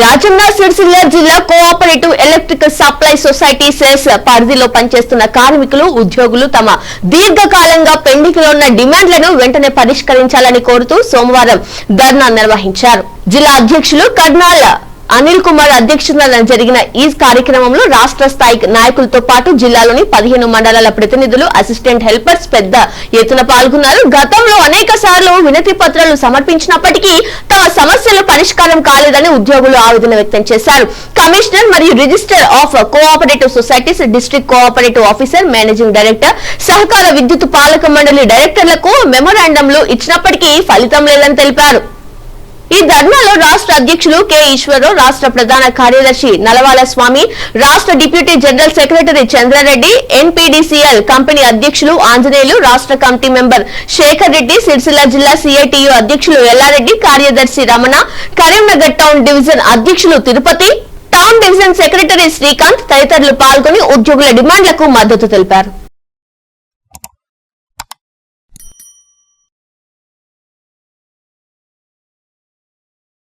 రాజన్న సిరిసిల్ల జిల్లా cooperative electric supply society CESS పరిధిలో పనిచేస్తున్న కార్మికులు ఉద్యోగులు తమ దీర్ఘకాలంగా పెండింగ్లో ఉన్న డిమాండ్లను వెంటనే పరిష్కరించాలని కోరుతూ సోమవారం ధర్నా నిర్వహించారు. జిల్లా అధ్యక్షులు కర్నాల్ అనిల్ కుమార్ అధ్యక్షతన జరిగిన ఈ కార్యక్రమంలో రాష్ట్ర స్థాయి నాయకులతో పాటు జిల్లాలోని పదిహేను మండలాల ప్రతినిధులు అసిస్టెంట్ హెల్పర్స్ పెద్ద ఎత్తున పాల్గొన్నారు. గతంలో అనేక సార్లు వినతి పత్రాలు సమర్పించినప్పటికీ సమస్యలు పరిష్కారం కాలేదని ఉద్యోగులు ఆవేదన వ్యక్తం చేశారు. కమిషనర్ మరియు register of cooperative societies district cooperative officer managing director సహకార విద్యుత్ పాలక మండలి డైరెక్టర్లకు మెమోరాండంలు ఇచ్చినప్పటికీ ఫలితం లేదని తెలిపారు. ఈ ధర్నాలో రాష్ట్ర అధ్యక్షులు కె ఈశ్వరరావు రాష్ట్ర ప్రధాన కార్యదర్శి నలవాల స్వామి రాష్ట్ర deputy general secretary Chandrareddy NPDCL company అధ్యక్షులు ఆంజనేయులు రాష్ట్ర కమిటీ మెంబర్ శేఖర్ రెడ్డి సిరిసిల్ల జిల్లా సిఐటియు అధ్యక్షులు ఎల్లారెడ్డి కార్యదర్శి రమణ కరీంనగర్ టౌన్ డివిజన్ అధ్యక్షులు Tirupati town division secretary Srikanth తదితరులు పాల్గొని ఉద్యోగుల డిమాండ్లకు మద్దతు తెలిపారు.